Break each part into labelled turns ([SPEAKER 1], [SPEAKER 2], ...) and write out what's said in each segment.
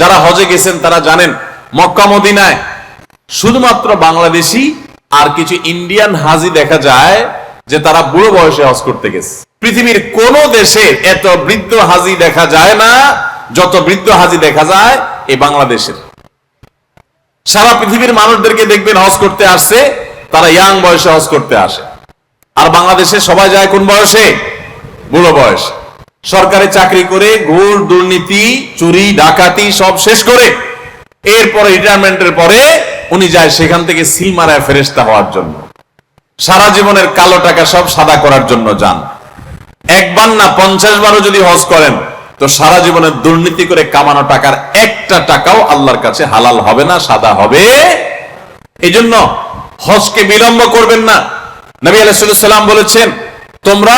[SPEAKER 1] যারা হজে গেছেন তারা জানেন, মক্কা, মদিনায় শুধুমাত্র বাংলাদেশি আর কিছু ইন্ডিয়ান হাজি দেখা যায় যে তারা বুড়ো বয়সে হজ করতে গেছে। পৃথিবীর কোন দেশে এত বৃদ্ধ হাজি দেখা যায় না, যত বৃদ্ধ হাজি দেখা যায় এই বাংলাদেশের। সারা পৃথিবীর মানুষদেরকে দেখবেন হজ করতে আসছে, তারা ইয়াং বয়সে হজ করতে আসে। আর বাংলাদেশে সবাই যায় কোন বয়সে? বুড়ো বয়স। সরকারি চাকরি করে ঘুর দুর্নীতি, চুরি, ডাকাতি সব শেষ করে এরপরে রিটায়ারমেন্টের পরে উনি যায় সেখান থেকে সিল মারায় ফেরেস্তা হওয়ার জন্য। সারা জীবনের কালো টাকা সব সাদা করার জন্য যান। একবার না পঞ্চাশ বারও যদি হজ করেন, তো সারা জীবনের দুর্নীতি করে কামানো টাকার একটা টাকাও আল্লাহর কাছে হালাল হবে না, সাদা হবে। এই জন্য হজকে বিলম্ব করবেন না। নবী আলাইসাল্লাম বলেছেন, তোমরা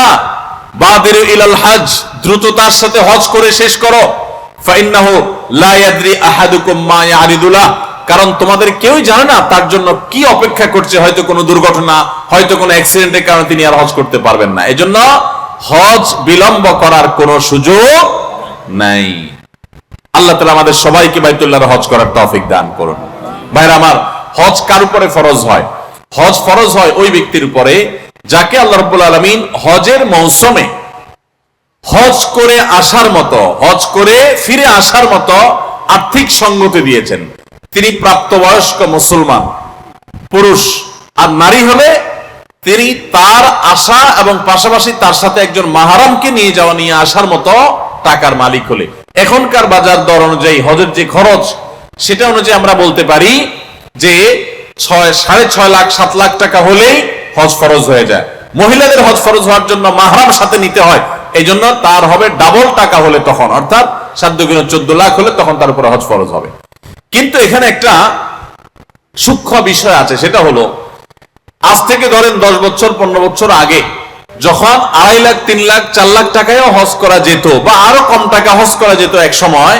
[SPEAKER 1] বাদির ইলাল হজ দ্রুততার সাথে হজ করে শেষ করো। কারণ তোমাদের কেউই জানে না তার জন্য কি অপেক্ষা করছে, হয়তো কোনো দুর্ঘটনা, হয়তো কোনো অ্যাক্সিডেন্টের কারণে তিনি আর হজ করতে পারবেন না। এজন্য হজ বিলম্ব করার কোনো সুযোগ নাই। আল্লাহ তালা আমাদের সবাইকে বাইতুল্লাহর হজ করার তৌফিক দান করুন। ভাইরা আমার, হজ কার উপরে ফরজ হয়? হজ ফরজ হয় ওই ব্যক্তির উপরে যাকে আল্লাহ রব্বুল আলমিন হজের মৌসুমে হজ করে আসার মতো, হজ করে ফিরে আসার মতো আর্থিক সঙ্গতি দিয়েছেন। তিনি প্রাপ্তবয়স্ক মুসলমান, পুরুষ। আর নারী হলে তিনি তার আশা এবং পাশাপাশি তার সাথে একজন মাহারামকে নিয়ে যাওয়া, নিয়ে আসার মতো টাকার মালিক হলে। এখনকার বাজার দর অনুযায়ী হজের যে খরচ, সেটা অনুযায়ী আমরা বলতে পারি যে ছয়, সাড়ে ছয় লাখ, সাত লাখ টাকা হলেই হজ ফরজ হয়ে যায়। মহিলাদের হজ ফরজ হওয়ার জন্য মাহারাম সাথে নিতে হয়। এই জন্য তার হবে ডাবল টাকা হলে তখন, অর্থাৎ সাত দুগুণ চোদ্দ লাখ হলে তখন তার উপরে হজ ফরজ হবে। কিন্তু এখানে একটা সূক্ষ্ম বিষয় আছে, সেটা হলো, আজ থেকে ধরেন দশ বছর, পনেরো বছর আগে, যখন আড়াই লাখ, তিন লাখ, চার লাখ টাকায়ও হজ করা যেত, বা আরও কম টাকা হজ করা যেত এক সময়,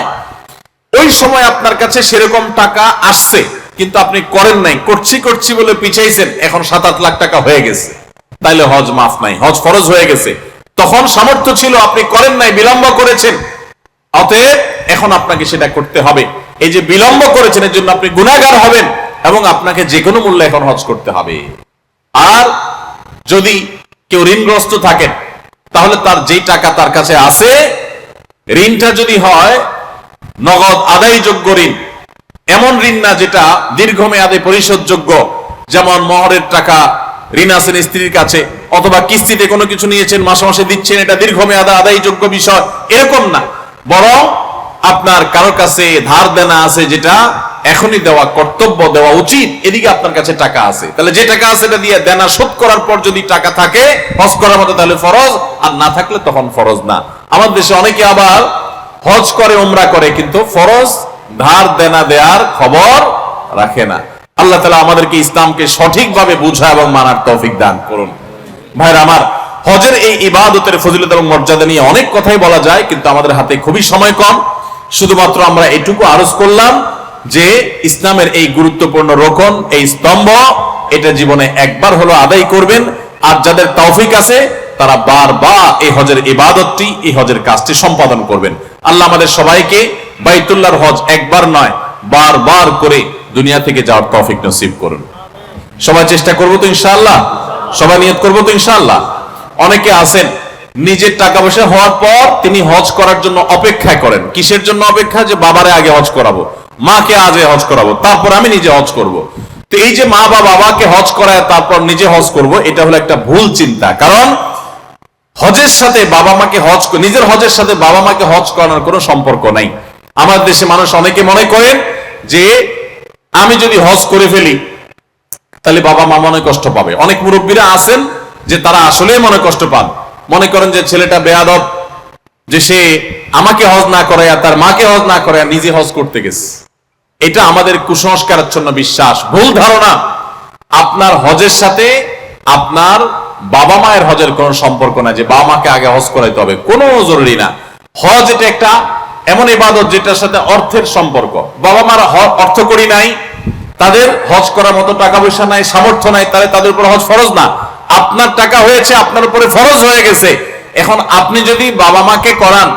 [SPEAKER 1] ওই সময় আপনার কাছে সেরকম টাকা আসছে। কিন্তু আপনি করেন নাই। করছি করছি বলে পিছাইছেন, এখন সাত আট লাখ টাকা হয়ে গেছে। তাইলে হজ মাফ নাই, হজ ফরজ হয়ে গেছে। তখন সামর্থ্য ছিল, আপনি করেন নাই, বিলম্ব করেছেন। অতএব এখন আপনাকে সেটা করতে হবে। এই যে বিলম্ব করেছেন, এর জন্য আপনি গুণাগার হবেন এবং আপনাকে যে কোনো মূল্যে এখন হজ করতে হবে। আর যদি কেউ ঋণগ্রস্ত থাকেন, তাহলে তার যেই টাকা তার কাছে আছে, ঋণটা যদি হয়, নগদ আদায়যোগ্য ঋণ এমন ঋণ না যেটা দীর্ঘমেয়াদে পরিশোধযোগ্য। যেমন মহরের টাকা ঋণ আছেন স্ত্রীর কাছে, অথবা কিস্তিতে কোনো কিছু নিয়েছেন, মাসে মাসে দিচ্ছেন, এটা দীর্ঘমেয়াদে আদায়যোগ্য বিষয়। এরকম না। বরং আপনার কারও কাছে ধার দেনা আছে যেটা এখনই দেওয়া, কর্তব্য দেওয়া উচিত, এদিকে আপনার কাছে টাকা আছে। তাহলে যে টাকা আছে এটা দিয়ে দেনা শোধ করার পর যদি টাকা থাকে, হজ করার মতো তাহলে ফরজ, আর না থাকলে তখন ফরজ না। আমাদের দেশে অনেকে আবার হজ করে ওমরা করে, কিন্তু ফরজ ধার দেনা দেয়ার খবর রাখে না। আল্লাহ তালা আমাদেরকে ইসলামকে সঠিকভাবে বুঝা এবং মানার তৌফিক দান করুন। ভাইরা আমার, হজের এই ইবাদতের ফজিলত এবং মর্যাদা নিয়ে অনেক কথাই বলা যায়, কিন্তু আমাদের হাতে খুবই সময় কম। শুধুমাত্র আমরা এটুকু আরজ করলাম যে ইসলামের এই গুরুত্বপূর্ণ রোকন, এই স্তম্ভ, এটা জীবনে একবার হলো আদায় করবেন। আর যাদের তৌফিক আছে, তারা বারবার এই হজের ইবাদতটি, এই হজের কাজটি সম্পাদন করবেন। আল্লাহ আমাদের সবাইকে বাইতুল্লাহর হজ একবার নয়, বারবার করে দুনিয়া থেকে যাওয়ার তৌফিক নসিব করুন। সবাই চেষ্টা করব তো ইনশাআল্লাহ? সবাই নিয়ত করব তো ইনশাআল্লাহ? অনেকে আছেন, নিজের টাকা পয়সা হওয়ার পর তিনি হজ করার জন্য অপেক্ষা করেন। কিসের জন্য অপেক্ষা? যে বাবারে আগে হজ করাবো, মাকে আগে হজ করাবো, তারপর আমি নিজে হজ করব। তো এই যে মা বা বাবাকে হজ করায় তারপর নিজে হজ করব, এটা হলো একটা ভুল চিন্তা। কারণ হজের সাথে বাবা মাকে হজ, নিজের হজের সাথে বাবা মাকে হজ করানোর কোনো সম্পর্ক নাই। আমাদের দেশে মানুষ অনেকে মনে করেন যে আমি যদি হজ করে ফেলি, তাহলে বাবা মা মনে কষ্ট পাবে। অনেক মুরব্বীরা আছেন যে তারা আসলেই মনে কষ্ট পান। মনে করেন যে ছেলেটা বেয়াদব, যে সে আমাকে হজ না করে আর তার মাকে হজ না করে নিজে হজ করতে গেছে। এটা আমাদের কুসংস্কারাচ্ছন্ন বিশ্বাস। ভুল ধারণা। আপনার হজের সাথে আপনার বাবা মায়ের হজের কোনো সম্পর্ক না যে বাবা মাকে আগে হজ করাইতে হবে। কোনো জরুরি না। হজ এটা একটা এমন ইবাদত যেটার সাথে অর্থের সম্পর্ক। বাবা মার অর্থ করি নাই, তাদের হজ করার মতো টাকা পয়সা নাই, সামর্থ্য নাই, তাহলে তাদের উপর হজ ফরজ না। আপনার টাকা হয়েছে, আপনার উপরে ফরজ হয়ে গেছে। এখন আপনি যদি বাবা মাকে করান,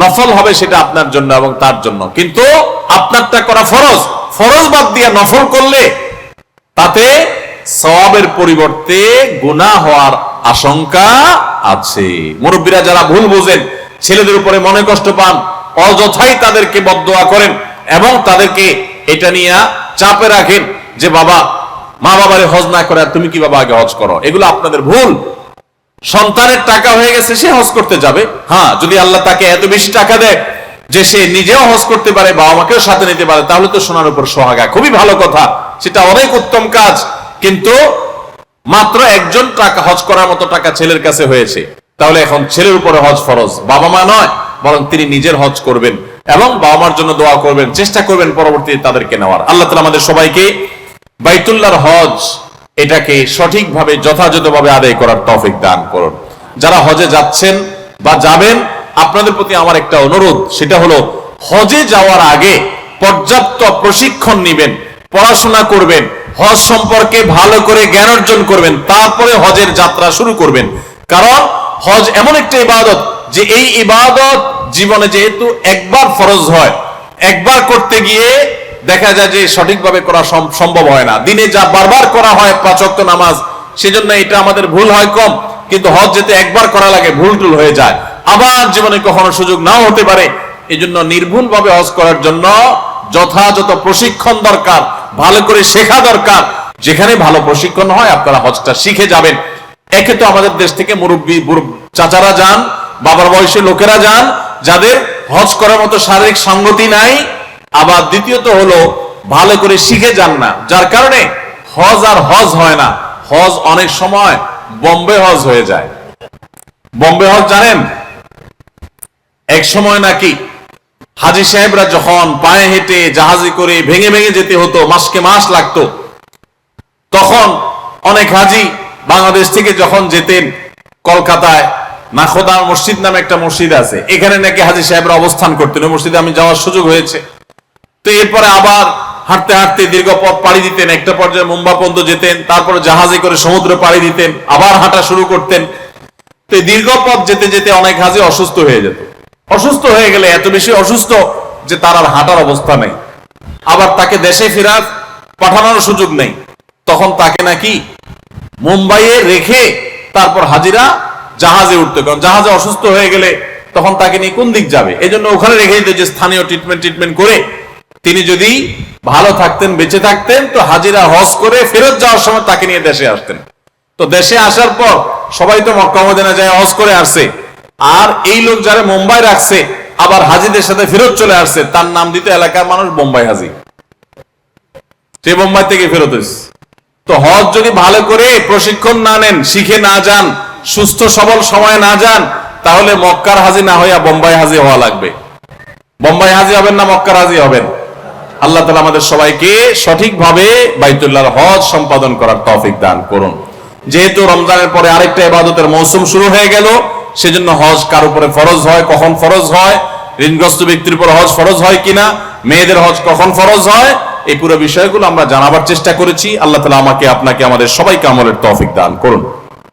[SPEAKER 1] নফল হবে সেটা আপনার জন্য এবং তার জন্য। কিন্তু আপনারটা করা ফরজ। ফরজ বাদ দিয়ে নফল করলে তাতে সওয়াবের পরিবর্তে গুনাহ হওয়ার আশঙ্কা আছে। মুরব্বীরা যারা ভুল বোঝেন, ছেলেদের উপরে মনে কষ্ট পান অযথাই তাদেরকে বদদোয়া করেন এবং তাদেরকে এটা নিয়ে চাপে রাখেন যে, বাবা, মা বাবারে হজ না করে তুমি কি বাবা আগে হজ করো? এগুলো আপনাদের ভুল। সন্তানের টাকা হয়ে গেছে, সে হজ করতে যাবে। হ্যাঁ যদি আল্লাহ তাকে এত বেশি টাকা দেয় যে সে নিজেও হজ করতে পারে, বাবা মাকেও সাথে নিতে পারে, তাহলে তো সোনার উপর সোহাগা। খুবই ভালো কথা। সেটা অনেক উত্তম কাজ। কিন্তু মাত্র একজন টাকা হজ করার মতো টাকা ছেলের কাছে হয়েছে। তাহলে এখন ছেলের উপরে হজ ফরজ, বাবা মা নয়। বরং তিনি নিজের হজ করবেন এবং বাবা মার জন্য দোয়া করবেন, চেষ্টা করবেন পরবর্তীতে তাদেরকে নেওয়ার। আল্লাহ তালা আমাদের সবাইকে বাইতুল্লাহর হজ এটাকে সঠিকভাবে, যথাযথভাবে আদায় করার তৌফিক দান করুন। যারা হজে যাচ্ছেন বা যাবেন, আপনাদের প্রতি আমার একটা অনুরোধ, সেটা হলো হজে যাওয়ার আগে পর্যাপ্ত প্রশিক্ষণ নেবেন, পড়াশোনা করবেন, হজ সম্পর্কে ভালো করে জ্ঞান অর্জন করবেন, তারপরে হজের যাত্রা শুরু করবেন। কারণ হজ এমন একটা ইবাদত যে এই ইবাদত জীবনে যেহেতু একবার ফরজ হয়, একবার করতে গিয়ে দেখা যায় যে সঠিকভাবে করা সম্ভব হয় না। দিনে যা বারবার করা হয় পাঁচ নামাজ, সেজন্য এটা আমাদের ভুল হয় কম। কিন্তু হজ যেতে একবার করা লাগে, ভুল টুল হয়ে যায়। আবার জীবনে কখনো সুযোগ নাও হতে পারে। এই জন্য নির্ভুল ভাবে হজ করার জন্য যথাযথ প্রশিক্ষণ দরকার, ভালো করে শেখা দরকার। যেখানে ভালো প্রশিক্ষণ হয়, আপনারা হজটা শিখে যাবেন। একে তো আমাদের দেশ থেকে মুরব্বী চাচারা যান বাবার বয়সী লোকেরা যান, যাদের হজ করার মতো শারীরিক সঙ্গতি নাই। আবার দ্বিতীয়ত হলো, ভালো করে শিখে যান না, যার কারণে হজ আর হজ হয় না। হজ অনেক সময় বম্বে হজ হয়ে যায়। বম্বে হজ জানেন? এক সময় নাকি হাজি সাহেবরা যখন পায়ে হেঁটে জাহাজে করে ভেঙে ভেঙে যেতে হতো, মাসকে মাস লাগতো, তখন অনেক হাজি বাংলাদেশ থেকে যখন যেতেন কলকাতায় নাখোদা মসজিদ নামে একটা মসজিদ আছে। এখানে নাকি হাজি সাহেবরা অবস্থান করতেন। ওই মসজিদে আমি যাওয়ার সুযোগ হয়েছে। তো এরপরে আবার হাঁটতে হাঁটতে দীর্ঘ পথ পাড়ি দিতেন। একটা পর্যায়ে মুম্বা পর্যন্ত যেতেন। তারপরে জাহাজে করে সমুদ্র পাড়ি দিতেন। আবার হাঁটা শুরু করতেন। তো দীর্ঘ পথ যেতে যেতে অনেক হাজি অসুস্থ হয়ে যেত। অসুস্থ হয়ে গেলে এত বেশি অসুস্থ যে তার আর হাঁটার অবস্থা নেই। আবার তাকে দেশে ফেরার পাঠানোর সুযোগ নেই। তখন তাকে নাকি মুম্বাইয়ে রেখে তারপর হাজিরা জাহাজে উঠতে কারণ জাহাজে অসুস্থ হয়ে গেলে তখন তাকে নিয়ে কোন দিক যাবে? এই জন্য ওখানে রেখে দিত যে স্থানীয় ট্রিটমেন্ট ট্রিটমেন্ট করে তিনি যদি ভালো থাকতেন, বেঁচে থাকতেন, তো হাজিরা, হজ করে ফেরত যাওয়ার সময় তাকে নিয়ে দেশে আসতেন। তো দেশে আসার পর সবাই তো মক্কা মদিনা যায়, হজ করে আসছে। আর এই লোক যারা মুম্বাই রাখছে, আবার হাজিদের সাথে ফেরত চলে আসছে, তার নাম দিতে এলাকার মানুষ বোম্বাই হাজি। সে বোম্বাই থেকে ফেরত এসছে তো হজ যদি ভালো করে প্রশিক্ষণ না নেন, শিখে না যান সুস্থ সবল সময় না যান, তাহলে মক্কার হাজি না হইয়া বোম্বাই হাজি হওয়া লাগবে। বোম্বাই হাজি হবেন না মক্কার হাজি হবেন? আল্লাহ তালা আমাদের সবাইকে সঠিকভাবে বাইতুল্লাহর হজ সম্পাদন করার তৌফিক দান করুন। যেহেতু রমজানের পরে আরেকটা ইবাদতের মৌসুম শুরু হয়ে গেল, সেজন্য হজ কার উপরে ফরজ হয়, কখন ফরজ হয়, ঋণগ্রস্ত ব্যক্তির উপর হজ ফরজ হয় কিনা, মেয়েদের হজ কখন ফরজ হয়, এই পুরো বিষয়গুলো আমরা জানাবার চেষ্টা করেছি। আল্লাহ তালা আমাকে, আপনাকে, আমাদের সবাইকে আমলের তৌফিক দান করুন।